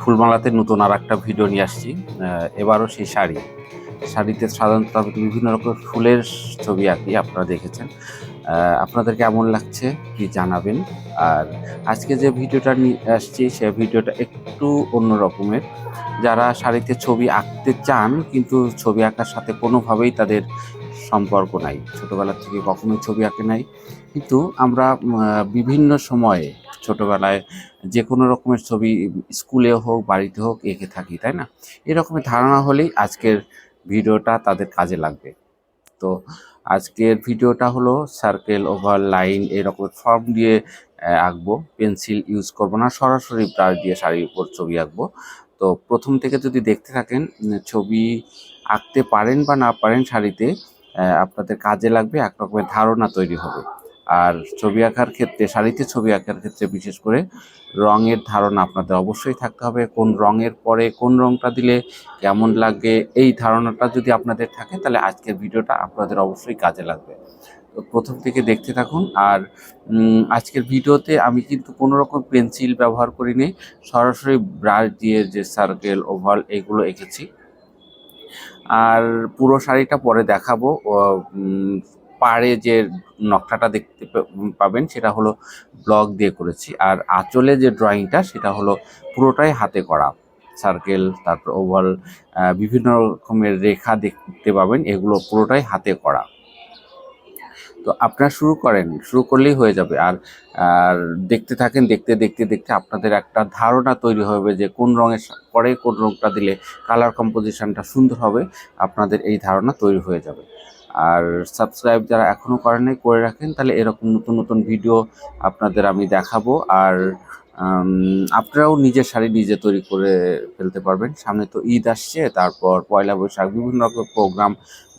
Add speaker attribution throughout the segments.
Speaker 1: ফুলমালাতে নতুন আর একটা ভিডিও নিয়ে আসছি। এবারও সেই শাড়ি। শাড়িতে সাধারণত আমি বিভিন্ন রকমের ফুলের ছবি আঁকি আপনারা দেখেছেন। আপনাদের কেমন লাগছে কি জানাবেন? আর আজকে যে ভিডিওটা নিয়ে আসছি, সে ভিডিওটা একটু অন্য রকমের। যারা শাড়িতে ছবি আঁকতে চান, কিন্তু ছবি আঁকার সাথে কোনোভাবেই তাদের সম্পর্ক নাই। ছোটবেলা থেকে কখনোই ছবি আঁকে নাই। কিন্তু আমরা বিভিন্ন সময়ে ছোটবেলায় যে কোনো রকমের ছবি স্কুলে হোক, বাড়িতে হোক, এঁকে থাকি, তাই না? এরকমের ধারণা হলেই আজকের ভিডিওটা তাদের কাজে লাগবে। তো আজকের ভিডিওটা হলো সার্কেল ওভার লাইন এরকম ফর্ম দিয়ে আঁকবো। পেন্সিল ইউজ করব না, সরাসরি ব্রাশ দিয়ে শাড়ির উপর ছবি আঁকবো। তো প্রথম থেকে যদি দেখতে থাকেন ছবি আঁকতে পারেন বা না পারেন শাড়িতে আপনাদের কাজে লাগবে, এক রকমের ধারণা তৈরি হবে। আর ছবি আঁকার ক্ষেত্রে, শাড়িতে ছবি আঁকার ক্ষেত্রে বিশেষ করে রঙের ধারণা আপনাদের অবশ্যই থাকতে হবে। কোন রঙের পরে কোন রঙটা দিলে কেমন লাগে, এই ধারণাটা যদি আপনাদের থাকে তাহলে আজকের ভিডিওটা আপনাদের অবশ্যই কাজে লাগবে। তো প্রথম থেকে দেখতে থাকুন। আর আজকের ভিডিওতে আমি কিন্তু কোনো রকম পেন্সিল ব্যবহার করিনি। সরাসরি ব্রাশ দিয়ে যে সার্কেল, ওভাল এগুলো এঁকেছি। আর পুরো শাড়িটা পরে দেখাবো। পাড়ে যে নকশাটা দেখতে পাবেন সেটা হলো ব্লক দিয়ে করেছি। আর আঁচলে যে ড্রয়িংটা সেটা হলো পুরোটাই হাতে করা। সার্কেল, তারপর ওভাল বিভিন্ন রকমের রেখা দেখতে পাবেন, এগুলো পুরোটাই হাতে করা। তো আপনারা শুরু করেন, শুরু করলেই হয়ে যাবে। আর আর দেখতে থাকেন, দেখতে দেখতে দেখতে আপনাদের একটা ধারণা তৈরি হবে যে কোন রঙের পরে কোন রঙটা দিলে কালার কম্পোজিশনটা সুন্দর হবে। আপনাদের এই ধারণা তৈরি হয়ে যাবে। আর সাবস্ক্রাইব যারা এখনও করেন নাই, করে রাখেন। তাহলে এরকম নতুন নতুন ভিডিও আপনাদের আমি দেখাবো। আর আপনারাও নিজের শাড়ি নিজে তৈরি করে ফেলতে পারবেন। সামনে তো ঈদ আসছে, তারপর পয়লা বৈশাখ, বিভিন্ন রকম প্রোগ্রাম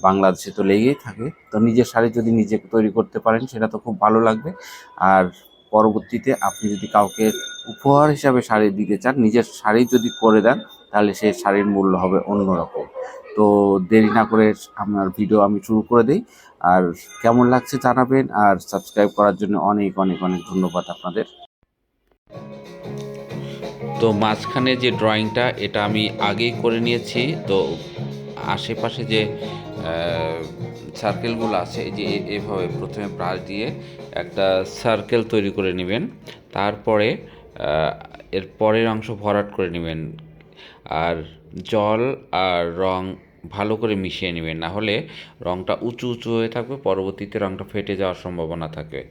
Speaker 1: বাংলাদেশে তো লেগেই থাকে। তো নিজের শাড়ি যদি নিজে তৈরি করতে পারেন, সেটা তো খুব ভালো লাগবে। আর পরবর্তীতে আপনি যদি কাউকে উপহার হিসাবে শাড়ি দিতে চান, নিজের শাড়ি যদি করে দেন তাহলে সেই শাড়ির মূল্য হবে অন্যরকম। তো দেরি না করে আমার ভিডিও আমি শুরু করে দিই। আর কেমন লাগছে জানাবেন, আর সাবস্ক্রাইব করার জন্য অনেক অনেক অনেক ধন্যবাদ আপনাদের। তো মাঝখানে যে ড্রয়িংটা, এটা আমি আগেই করে নিয়েছি। তো আশেপাশে যে সার্কেলগুলো আছে, এই যে এভাবে প্রথমে ব্রাশ দিয়ে একটা সার্কেল তৈরি করে নেবেন। তারপরে এর পরের অংশ ভরাট করে নেবেন। আর জল আর রং ভালো করে মিশিয়ে নেবেন। না হলে রংটা উঁচু উঁচু হয়ে থাকবে, পরবর্তীতে রংটা ফেটে যাওয়ার সম্ভাবনা থাকে।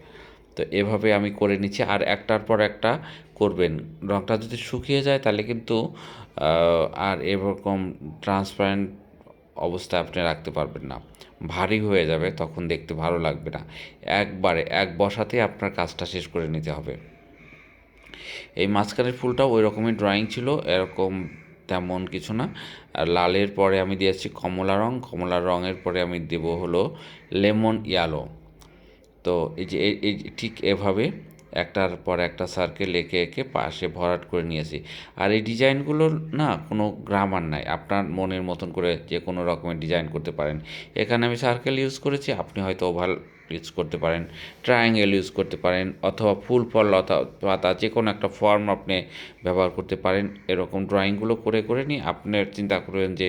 Speaker 1: তো এভাবে আমি করে নিচ্ছি। আর একটার পর একটা করবেন। রংটা যদি শুকিয়ে যায় তাহলে কিন্তু আর এরকম ট্রান্সপারেন্ট অবস্থায় আপনি রাখতে পারবেন না। ভারী হয়ে যাবে, তখন দেখতে ভালো লাগবে না। একবারে, এক বসাতে আপনার কাজটা শেষ করে নিতে হবে। এই মাঝখানের ফুলটাও ওই রকমই ড্রয়িং ছিল, এরকম তেমন কিছু না। আর লালের পরে আমি দিয়েছি কমলা রং, কমলা রঙের পরে আমি দেব হলো লেমন ইয়ালো। তো এই যে, এই- ঠিক এভাবে একটার পর একটা সার্কেল এঁকে এঁকে পাশে ভরাট করে নিয়েছি। আর এই ডিজাইনগুলোর না কোনো গ্রামার নাই, আপনার মনের মতন করে যে কোনো রকমের ডিজাইন করতে পারেন। এখানে আমি সার্কেল ইউজ করেছি, আপনি হয়তো ওভাল ইউজ করতে পারেন ট্রায়াঙ্গেল ইউজ করতে পারেন, অথবা ফুল ফল লতা পাতা যে কোনো একটা ফর্ম আপনি ব্যবহার করতে পারেন, এরকম ড্রয়িংগুলো করে করে নিয়ে আপনার চিন্তা করবেন যে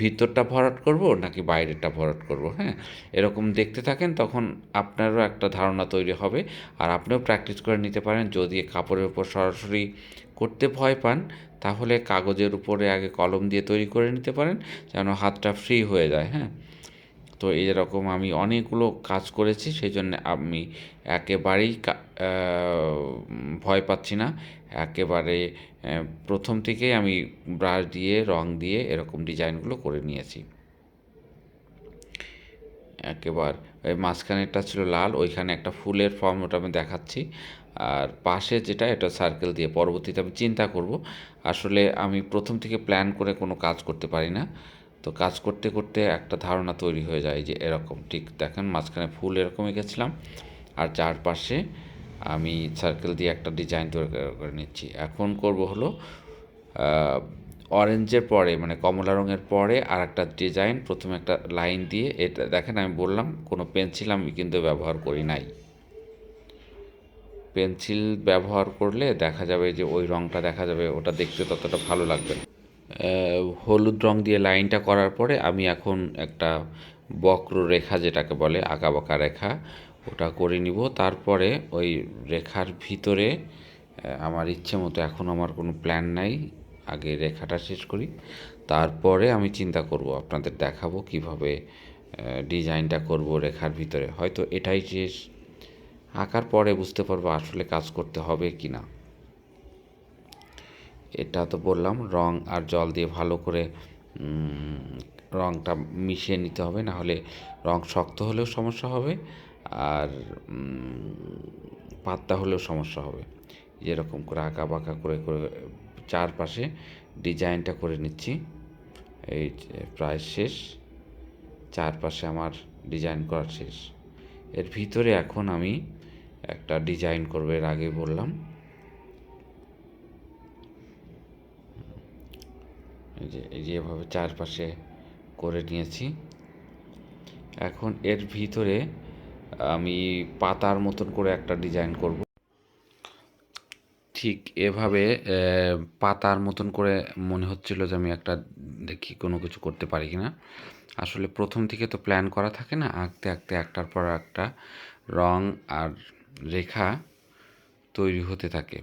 Speaker 1: ভিতরটা ভরাট করব নাকি বাইরেরটা ভরাট করব হ্যাঁ? এরকম দেখতে থাকেন, তখন আপনারও একটা ধারণা তৈরি হবে আর আপনিও প্র্যাকটিস করে নিতে পারেন। যদি কাপড়ের উপর সরাসরি করতে ভয় পান, তাহলে কাগজের উপরে আগে কলম দিয়ে তৈরি করে নিতে পারেন, যেন হাতটা ফ্রি হয়ে যায় হ্যাঁ? তো এরকম আমি অনেকগুলো কাজ করেছি সেই জন্য আমি একেবারেই ভয় পাচ্ছি না। একেবারে প্রথম থেকেই আমি ব্রাশ দিয়ে, রং দিয়ে এরকম ডিজাইনগুলো করে নিয়েছি। একেবার, ওই মাঝখানেরটা ছিল লাল, ওইখানে একটা ফুলের ফর্ম ওটা আমি দেখাচ্ছি। আর পাশে যেটা, এটা সার্কেল দিয়ে, পরবর্তীতে আমি চিন্তা করব, আসলে আমি প্রথম থেকে প্ল্যান করে কোনো কাজ করতে পারি না। তো কাজ করতে করতে একটা ধারণা তৈরি হয়ে যায় যে এরকম। ঠিক দেখেন, মাঝখানে ফুল এরকমই গেছিলাম আর চারপাশে আমি সার্কেল দিয়ে একটা ডিজাইন তৈরি করে- নিচ্ছি। এখন করব হলো অরেঞ্জের পরে মানে কমলা রঙের পরে আর একটা ডিজাইন প্রথমে একটা লাইন দিয়ে। এটা দেখেন, আমি বললাম, কোনো পেন্সিল আমি কিন্তু ব্যবহার করি নাই। পেন্সিল ব্যবহার করলে দেখা যাবে যে ওই রঙটা দেখা যাবে, ওটা দেখতে ততটা ভালো লাগবে না। হলুদ রং দিয়ে লাইনটা করার পরে আমি এখন একটা বক্র রেখা যেটাকে বলে আঁকা বাঁকা রেখা, ওটা করে নিব। তারপরে ওই রেখার ভিতরে আমার ইচ্ছে মতো এখন আমার কোনো প্ল্যান নাই, আগে রেখাটা শেষ করি। তারপরে আমি চিন্তা করব, আপনাদের দেখাবো কীভাবে ডিজাইনটা করব রেখার ভিতরে। হয়তো এটাই শেষ। আঁকার পরে বুঝতে পারব আসলে কাজ করতে হবে কি না এটা তো বললাম, রং আর জল দিয়ে ভালো করে রংটা মিশিয়ে নিতে হবে না হলে রং শক্ত হলেও সমস্যা হবে আর পাতলা হলেও সমস্যা হবে। যেরকম করে আঁকা বাঁকা করে করে চারপাশে ডিজাইনটা করে নিচ্ছি। এই প্রায় শেষ, চারপাশে আমার ডিজাইন করা শেষ। এর ভিতরে এখন আমি একটা ডিজাইন করব, এর আগে বললাম। এই যে এই যে এভাবে চারপাশে করে নিয়েছি। এখন এর ভিতরে আমি পাতার মতন করে একটা ডিজাইন করব। ঠিক এভাবে পাতার মতন করে মনে হচ্ছিল যে আমি একটা দেখি কোনো কিছু করতে পারি কিনা। আসলে প্রথম থেকে তো প্ল্যান করা থাকে না, আঁকতে আঁকতে একটার পর একটা রং আর রেখা তৈরি হতে থাকে।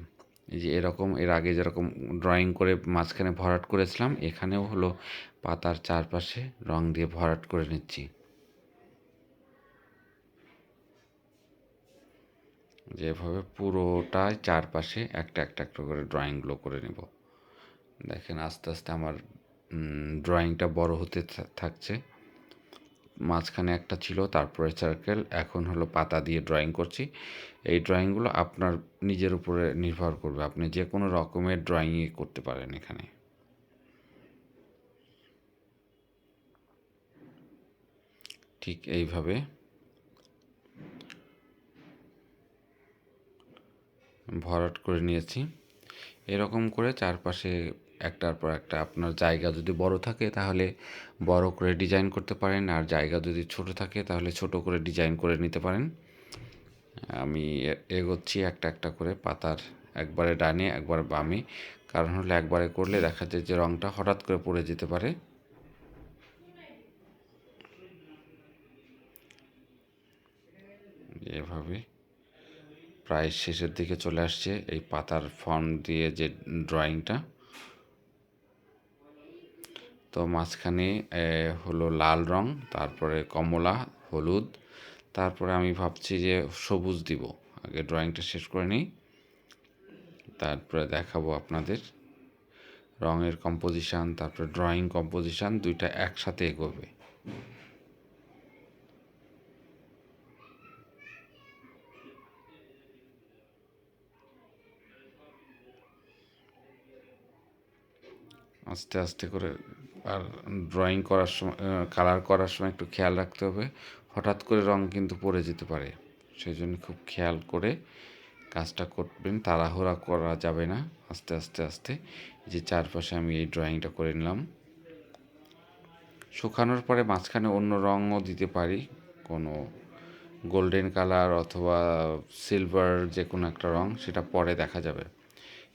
Speaker 1: যে এরকম, এর আগে যেরকম ড্রয়িং করে মাঝখানে ভরাট করেছিলাম, এখানেও হলো পাতার চারপাশে রং দিয়ে ভরাট করে নিচ্ছি। যেভাবে পুরোটাই চারপাশে একটা একটা একটা করে ড্রয়িংগুলো করে নেব। দেখেন আস্তে আস্তে আমার ড্রয়িংটা বড় হতে থাকছে। মাঝখানে একটা ছিল, তারপরে সার্কেল এখন হলো পাতা দিয়ে ড্রয়িং করছি। এই ড্রয়িংগুলো আপনার নিজের উপরে নির্ভর করবে, আপনি যে কোনো রকমের ড্রয়িংই করতে পারেন এখানে। ঠিক এইভাবে। ভরাট করে নিয়েছি। এরকম করে চারপাশে একটার পর একটা আপনার জায়গা যদি বড় থাকে তাহলে বড় করে ডিজাইন করতে পারেন, আর জায়গা যদি ছোট থাকে তাহলে ছোট করে ডিজাইন করে নিতে পারেন। আমি এগোচ্ছি একটা একটা করে পাতার একবারে ডানে, একবার বামে। কারণ হলো একবারে করলে দেখা যায় যে রঙটা হঠাৎ করে পড়ে যেতে পারে। এভাবে প্রায় শেষের দিকে চলে আসছে এই পাতার ফর্ম দিয়ে যে ড্রয়িংটা তো মাঝখানে হলো লাল রং, তারপরে কমলা, হলুদ, তারপরে আমি ভাবছি যে সবুজ দিব। আগে ড্রয়িংটা শেষ করে নিই, তারপরে দেখাবো আপনাদের রঙের কম্পোজিশান, তারপরে ড্রয়িং কম্পোজিশান, দুইটা একসাথে এগোবে। আস্তে আস্তে করে আর ড্রয়িং করার সময় কালার করার সময় একটু খেয়াল রাখতে হবে। হঠাৎ করে রং কিন্তু পড়ে যেতে পারে। সেই জন্য খুব খেয়াল করে কাজটা করবেন। তাড়াহুড়া করা যাবে না। আস্তে আস্তে আস্তে। যে চারপাশে আমি এই ড্রয়িংটা করে নিলাম। শুকানোর পরে মাঝখানে অন্য রঙও দিতে পারি। কোনো গোল্ডেন কালার অথবা সিলভার যে কোনো একটা রং, সেটা পরে দেখা যাবে।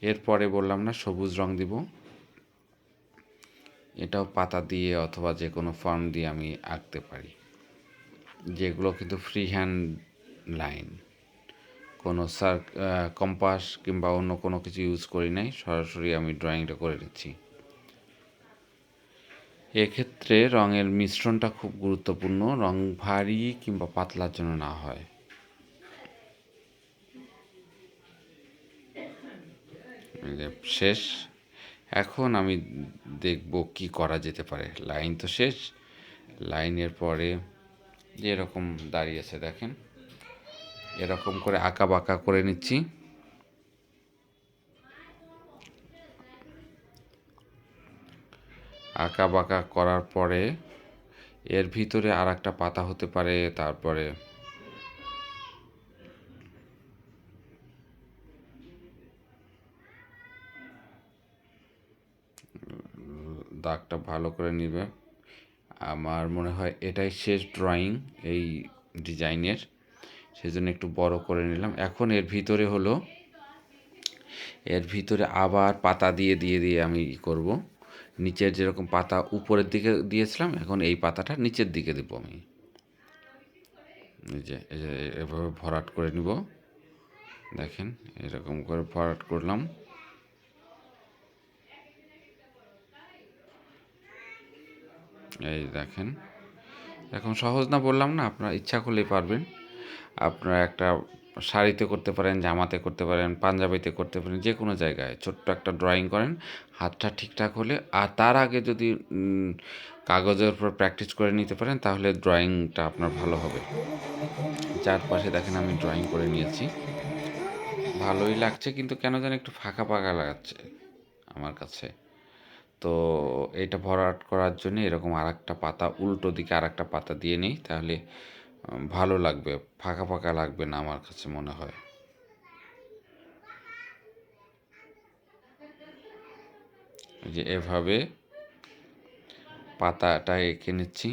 Speaker 1: এরপরে বললাম না, সবুজ রং দিব। এটাও পাতা দিয়ে অথবা যে কোনো ফর্ম দিয়ে আমি আঁকতে পারি। যেগুলো কিন্তু ফ্রি হ্যান্ড লাইন কোনো সার কম্পাস কিংবা অন্য কোনো কিছু ইউজ করি নাই, সরাসরি আমি ড্রয়িংটা করে নিচ্ছি। এক্ষেত্রে রঙের মিশ্রণটা খুব গুরুত্বপূর্ণ, রং ভারী কিংবা পাতলার জন্য না হয়। শেষ। এখন আমি দেখব কি করা যেতে পারে। লাইন তো শেষ। লাইনের পরে এরকম দাঁড়িয়েছে দেখেন, এরকম করে আঁকা বাঁকা করে নিচ্ছি। আঁকা বাঁকা করার পরে এর ভিতরে আর একটা পাতা হতে পারে, তারপরে দাগটা ভালো করে নিবে। আমার মনে হয় এটাই শেষ ড্রয়িং এই ডিজাইনের সেই জন্য একটু বড় করে নিলাম। এখন এর ভিতরে হলো, এর ভিতরে আবার পাতা দিয়ে দিয়ে দিয়ে আমি করব। নিচের যেরকম পাতা উপরের দিকে দিয়েছিলাম, এখন এই পাতাটা নিচের দিকে দেবো আমি। যে, এভাবে ভরাট করে নিব। দেখেন, এরকম করে ভরাট করলাম। এই দেখেন। এখন সহজ না বললাম না, আপনার ইচ্ছা করলেই পারবেন। আপনারা একটা শাড়িতে করতে পারেন, জামাতে করতে পারেন, পাঞ্জাবিতে করতে পারেন, যে কোনো জায়গায় ছোট্ট একটা ড্রয়িং করেন, হাতটা ঠিকঠাক হলে, আর তার আগে যদি কাগজের উপর প্র্যাকটিস করে নিতে পারেন, তাহলে ড্রয়িংটা আপনার ভালো হবে। চারপাশে দেখেন আমি ড্রয়িং করে নিয়েছি। ভালোই লাগছে, কিন্তু কেন যেন একটু ফাঁকা ফাঁকা লাগাচ্ছে আমার কাছে। তো এটা ভরাট করার জন্য এরকম আর একটা পাতা, উল্টো দিকে আর একটা পাতা দিয়ে নিই, তাহলে ভালো লাগবে, ফাঁকা ফাঁকা লাগবে না আমার কাছে মনে হয়। যে এভাবে পাতাটা এঁকে নিচ্ছি।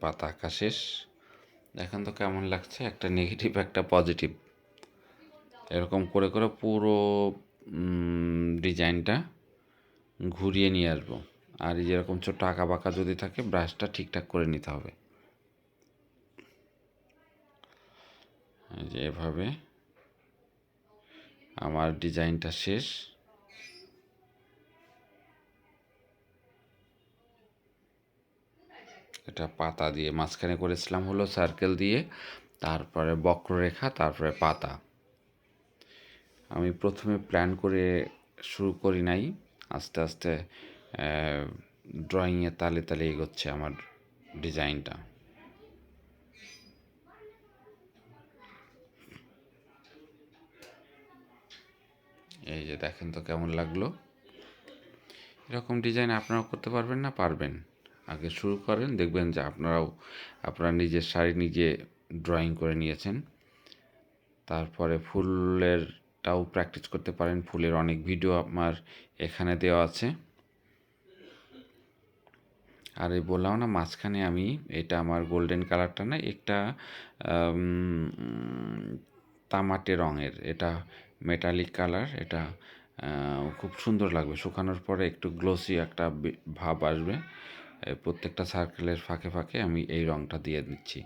Speaker 1: পাতা আঁকা শেষ। এখন তো কেমন লাগছে? একটা নেগেটিভ একটা পজিটিভ এরকম করে করে পুরো ডিজাইনটা ঘুরিয়ে নিয়ে আসব। আর এই যেরকম ছোট্ট আঁকা বাঁকা যদি থাকে ব্রাশটা ঠিকঠাক করে নিতে হবে। যে এভাবে আমার ডিজাইনটা শেষ। এটা পাতা দিয়ে মাঝখানে করেছিলাম হলো সার্কেল দিয়ে, তারপরে বক্ররেখা, তারপরে পাতা। আমি প্রথমে প্ল্যান করে শুরু করি নাই, আস্তে আস্তে ড্রয়িংয়ের তালে তালে এগোচ্ছে আমার ডিজাইনটা এই যে দেখেন তো কেমন লাগল। এরকম ডিজাইন আপনারা করতে পারবেন না, পারবেন। আগে শুরু করেন, দেখবেন যে আপনারাও, আপনারা নিজের শাড়ি নিজে ড্রয়িং করে নিয়েছেন। তারপরে ফুলেরটাও প্র্যাকটিস করতে পারেন। ফুলের অনেক ভিডিও আমার এখানে দেওয়া আছে। আর এই বললাম না, মাঝখানে আমি, এটা আমার গোল্ডেন কালারটা না, একটা তামাটে রঙের, এটা মেটালিক কালার এটা খুব সুন্দর লাগবে। শুকানোর পরে একটু গ্লোসি একটা ভাব আসবে। প্রত্যেকটা সার্কেলের ফাঁকে ফাঁকে আমি এই রঙটা দিয়ে দিচ্ছি।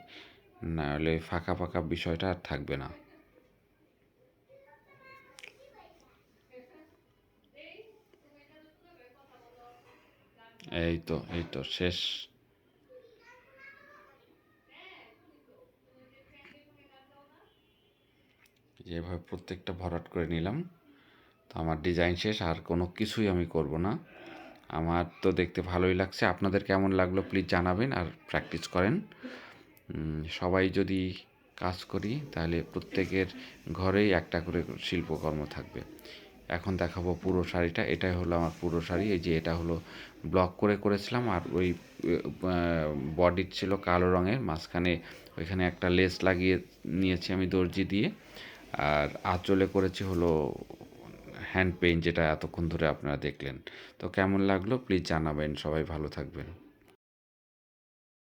Speaker 1: নাহলে ফাঁকা ফাঁকা বিষয়টা আর থাকবে না। এই তো এই তো, শেষ। যেভাবে প্রত্যেকটা ভরাট করে নিলাম, তো আমার ডিজাইন শেষ, আর কোনো কিছুই আমি করব না। আমার তো দেখতে ভালোই লাগছে। আপনাদের কেমন লাগল প্লিজ জানাবেন আর প্র্যাকটিস করেন। সবাই যদি কাজ করি তাহলে প্রত্যেকের ঘরেই একটা করে শিল্পকর্ম থাকবে। এখন দেখাবো পুরো শাড়িটা। এটাই হলো আমার পুরো শাড়ি। এই যে এটা হলো ব্লক করে করেছিলাম আর ওই বডি ছিল কালো রঙের। মাঝখানে ওইখানে একটা লেস লাগিয়ে নিয়েছি আমি দর্জি দিয়ে। আর আঁচলে করেছি হলো হ্যান্ড পেইন্ট যেটা এতক্ষণ ধরে আপনারা দেখলেন। তো কেমন লাগল? প্লিজ জানাবেন। সবাই ভালো থাকবেন।